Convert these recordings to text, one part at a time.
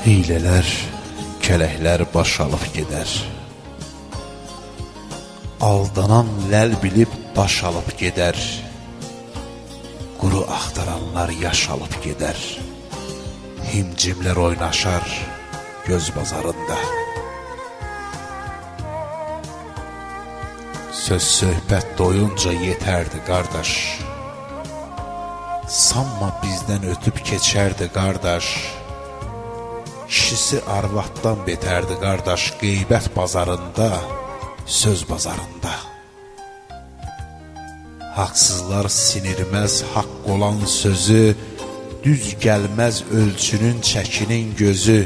Leylələr, kələklər baş alıb gedər. Aldanan ləl bilib baş alıb gedər. Quru axtaranlar yaş alıb gedər. Himcimlər oynaşar göz bazarında. Söz söhbət doyunca yetərdi qardaş. Sanma bizdən ötüb keçərdi qardaş. Kişisi arvaddan betərdi qardaş qeybət bazarında, söz bazarında. Haqsızlar sinirməz haqq olan sözü, düz gəlməz ölçünün çəkinin gözü.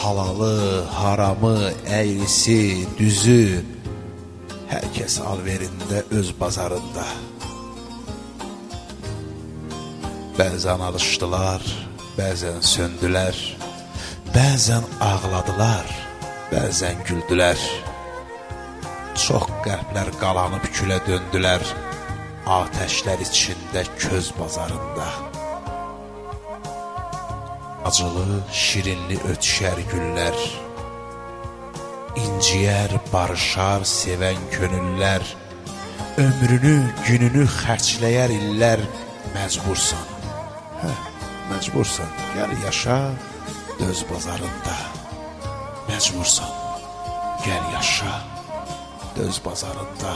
Halalı, haramı, əyrisi, düzü, hər kəs alverində öz bazarında. Bəzən alışdılar, bəzən söndülər, bəzən ağladılar, bəzən güldülər. Çox qəlblər qalanıb külə döndülər, atəşlər içində köz bazarında. Acılı, şirinli ötüşər güllər, inciyər, barışar, sevən könüllər, ömrünü, gününü xərcləyər illər, məcbursan. Hə, məcbursan, gəl yaşa döz bazarında. Məcbursan, gəl yaşa döz bazarında.